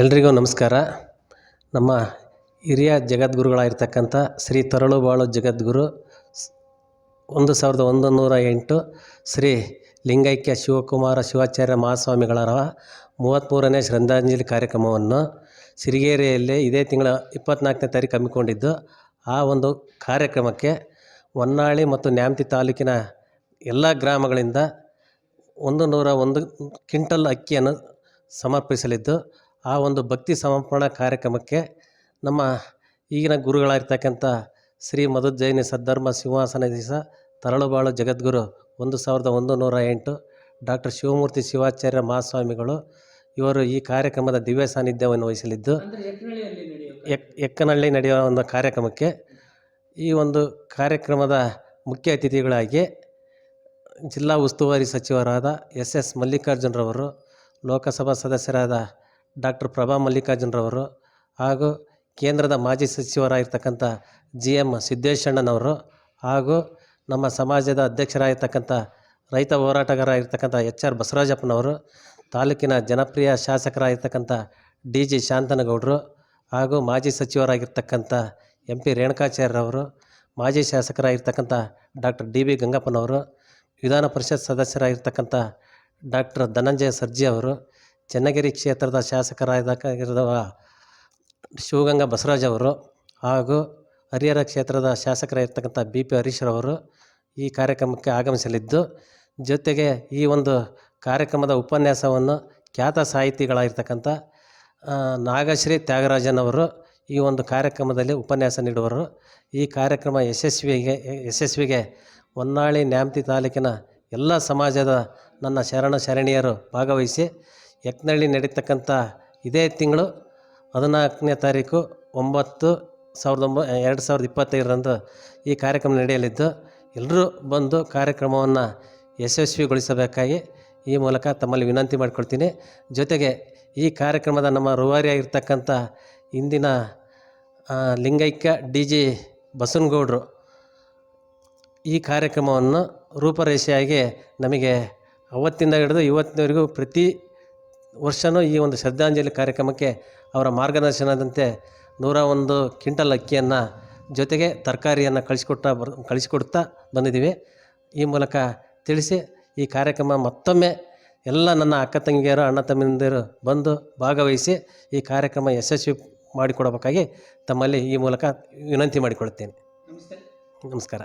ಎಲ್ರಿಗೂ ನಮಸ್ಕಾರ. ನಮ್ಮ ಹಿರಿಯ ಜಗದ್ಗುರುಗಳಾಗಿರ್ತಕ್ಕಂಥ ಶ್ರೀ ತರಳುಬಾಳು ಜಗದ್ಗುರು ಒಂದು ಸಾವಿರದ ಒಂದು ನೂರ ಎಂಟು ಶ್ರೀ ಲಿಂಗೈಕ್ಯ ಶಿವಕುಮಾರ ಶಿವಾಚಾರ್ಯ ಮಹಾಸ್ವಾಮಿಗಳರ ಮೂವತ್ತ್ಮೂರನೇ ಶ್ರದ್ಧಾಂಜಲಿ ಕಾರ್ಯಕ್ರಮವನ್ನು ಸಿರಿಗೇರಿಯಲ್ಲಿ ಇದೇ ತಿಂಗಳ ಇಪ್ಪತ್ತ್ನಾಲ್ಕನೇ ತಾರೀಕು ಹಮ್ಮಿಕೊಂಡಿದ್ದು, ಆ ಒಂದು ಕಾರ್ಯಕ್ರಮಕ್ಕೆ ಹೊನ್ನಾಳಿ ಮತ್ತು ನ್ಯಾಮತಿ ತಾಲೂಕಿನ ಎಲ್ಲ ಗ್ರಾಮಗಳಿಂದ ಒಂದು ನೂರ ಒಂದು ಕ್ವಿಂಟಲ್ ಅಕ್ಕಿಯನ್ನು ಸಮರ್ಪಿಸಲಿದ್ದು ಆ ಒಂದು ಭಕ್ತಿ ಸಮರ್ಪಣಾ ಕಾರ್ಯಕ್ರಮಕ್ಕೆ ನಮ್ಮ ಈಗಿನ ಗುರುಗಳಾಗಿರ್ತಕ್ಕಂಥ ಶ್ರೀ ಮಧುಜೈನಿ ಸದ್ಧರ್ಮ ಸಿಂಹಾಸನಾಧೀಶ ತರಳುಬಾಳು ಜಗದ್ಗುರು ಒಂದು ಸಾವಿರದ ಒಂದು ನೂರ ಎಂಟು. ಡಾಕ್ಟರ್ ಶಿವಮೂರ್ತಿ ಶಿವಾಚಾರ್ಯ ಮಹಾಸ್ವಾಮಿಗಳು ಇವರು ಈ ಕಾರ್ಯಕ್ರಮದ ದಿವ್ಯ ಸಾನ್ನಿಧ್ಯವನ್ನು ವಹಿಸಲಿದ್ದು ಎಕ್ ಎಕ್ಕನಹಳ್ಳಿ ನಡೆಯುವ ಒಂದು ಕಾರ್ಯಕ್ರಮಕ್ಕೆ ಈ ಒಂದು ಕಾರ್ಯಕ್ರಮದ ಮುಖ್ಯ ಅತಿಥಿಗಳಾಗಿ ಜಿಲ್ಲಾ ಉಸ್ತುವಾರಿ ಸಚಿವರಾದ ಎಸ್ ಎಸ್ ಮಲ್ಲಿಕಾರ್ಜುನರವರು ಲೋಕಸಭಾ ಸದಸ್ಯರಾದ ಡಾಕ್ಟರ್ ಪ್ರಭಾ ಮಲ್ಲಿಕಾರ್ಜುನರವರು ಹಾಗೂ ಕೇಂದ್ರದ ಮಾಜಿ ಸಚಿವರಾಗಿರ್ತಕ್ಕಂಥ ಜಿ ಎಂ ಸಿದ್ದೇಶಣ್ಣನವರು ಹಾಗೂ ನಮ್ಮ ಸಮಾಜದ ಅಧ್ಯಕ್ಷರಾಗಿರ್ತಕ್ಕಂಥ ರೈತ ಹೋರಾಟಗಾರರಾಗಿರ್ತಕ್ಕಂಥ ಎಚ್ ಆರ್ ಬಸವರಾಜಪ್ಪನವರು, ತಾಲೂಕಿನ ಜನಪ್ರಿಯ ಶಾಸಕರಾಗಿರ್ತಕ್ಕಂಥ ಡಿ ಜಿ ಶಾಂತನಗೌಡರು ಹಾಗೂ ಮಾಜಿ ಸಚಿವರಾಗಿರ್ತಕ್ಕಂಥ ಎಂ ಪಿ ರೇಣುಕಾಚಾರ್ಯರವರು, ಮಾಜಿ ಶಾಸಕರಾಗಿರ್ತಕ್ಕಂಥ ಡಾಕ್ಟರ್ ಡಿ ಬಿ ಗಂಗಪ್ಪನವರು, ವಿಧಾನ ಪರಿಷತ್ ಸದಸ್ಯರಾಗಿರ್ತಕ್ಕಂಥ ಡಾಕ್ಟರ್ ಧನಂಜಯ ಸರ್ಜಿ ಅವರು ಚನ್ನಗಿರಿ ಕ್ಷೇತ್ರದ ಶಾಸಕರಾಗಿರುವ ಶಿವಗಂಗಾ ಬಸವರಾಜ್ ಅವರು ಹಾಗೂ ಹರಿಹರ ಕ್ಷೇತ್ರದ ಶಾಸಕರಾಗಿರ್ತಕ್ಕಂಥ ಬಿ ಪಿ ಹರೀಶ್ರವರು ಈ ಕಾರ್ಯಕ್ರಮಕ್ಕೆ ಆಗಮಿಸಲಿದ್ದು, ಜೊತೆಗೆ ಈ ಒಂದು ಕಾರ್ಯಕ್ರಮದ ಉಪನ್ಯಾಸವನ್ನು ಖ್ಯಾತ ಸಾಹಿತಿಗಳಾಗಿರ್ತಕ್ಕಂಥ ನಾಗಶ್ರೀ ತ್ಯಾಗರಾಜನ್ ಅವರು ಈ ಒಂದು ಕಾರ್ಯಕ್ರಮದಲ್ಲಿ ಉಪನ್ಯಾಸ ನೀಡುವರು. ಈ ಕಾರ್ಯಕ್ರಮ ಯಶಸ್ವಿಗೆ ಯಶಸ್ವಿಗೆ ಹೊನ್ನಾಳಿ ನ್ಯಾಮತಿ ತಾಲೂಕಿನ ಎಲ್ಲ ಸಮಾಜದ ನನ್ನ ಶರಣ ಶರಣೀಯರು ಭಾಗವಹಿಸಿ ಯತ್ನಳ್ಳಿ ನಡೀತಕ್ಕಂಥ ಇದೇ ತಿಂಗಳು ಹದಿನಾಲ್ಕನೇ ತಾರೀಕು ಒಂಬತ್ತು ಸಾವಿರದ ಒಂಬ, ಎರಡು ಸಾವಿರದ ಇಪ್ಪತ್ತೈದರಂದು ಈ ಕಾರ್ಯಕ್ರಮ ನಡೆಯಲಿದ್ದು, ಎಲ್ಲರೂ ಬಂದು ಕಾರ್ಯಕ್ರಮವನ್ನು ಯಶಸ್ವಿಗೊಳಿಸಬೇಕಾಗಿ ಈ ಮೂಲಕ ತಮ್ಮಲ್ಲಿ ವಿನಂತಿ ಮಾಡಿಕೊಳ್ತೀನಿ. ಜೊತೆಗೆ ಈ ಕಾರ್ಯಕ್ರಮದ ನಮ್ಮ ರೂವಾರಿಯಾಗಿರ್ತಕ್ಕಂಥ ಇಂದಿನ ಲಿಂಗೈಕ್ಯ ಡಿ ಜಿ ಬಸವನಗೌಡರು ಈ ಕಾರ್ಯಕ್ರಮವನ್ನು ರೂಪರೇಷೆಯಾಗಿ ನಮಗೆ ಅವತ್ತಿಂದ ಹಿಡಿದು ಇವತ್ತಿನವರೆಗೂ ಪ್ರತಿ ವರ್ಷವೂ ಈ ಒಂದು ಶ್ರದ್ಧಾಂಜಲಿ ಕಾರ್ಯಕ್ರಮಕ್ಕೆ ಅವರ ಮಾರ್ಗದರ್ಶನದಂತೆ ನೂರ ಒಂದು ಕ್ವಿಂಟಲ್ ಅಕ್ಕಿಯನ್ನು ಜೊತೆಗೆ ತರಕಾರಿಯನ್ನು ಕಳಿಸಿಕೊಡ್ತಾ ಬರ್ ಕಳಿಸಿಕೊಡ್ತಾ ಬಂದಿದ್ದೀವಿ. ಈ ಮೂಲಕ ತಿಳಿಸಿ ಈ ಕಾರ್ಯಕ್ರಮ ಮತ್ತೊಮ್ಮೆ ಎಲ್ಲ ನನ್ನ ಅಕ್ಕ ತಂಗಿಯರು ಅಣ್ಣ ತಮ್ಮಂದಿರು ಬಂದು ಭಾಗವಹಿಸಿ ಈ ಕಾರ್ಯಕ್ರಮ ಯಶಸ್ವಿ ಮಾಡಿಕೊಡಬೇಕಾಗಿ ತಮ್ಮಲ್ಲಿ ಈ ಮೂಲಕ ವಿನಂತಿ ಮಾಡಿಕೊಳ್ತೇನೆ. ನಮಸ್ಕಾರ.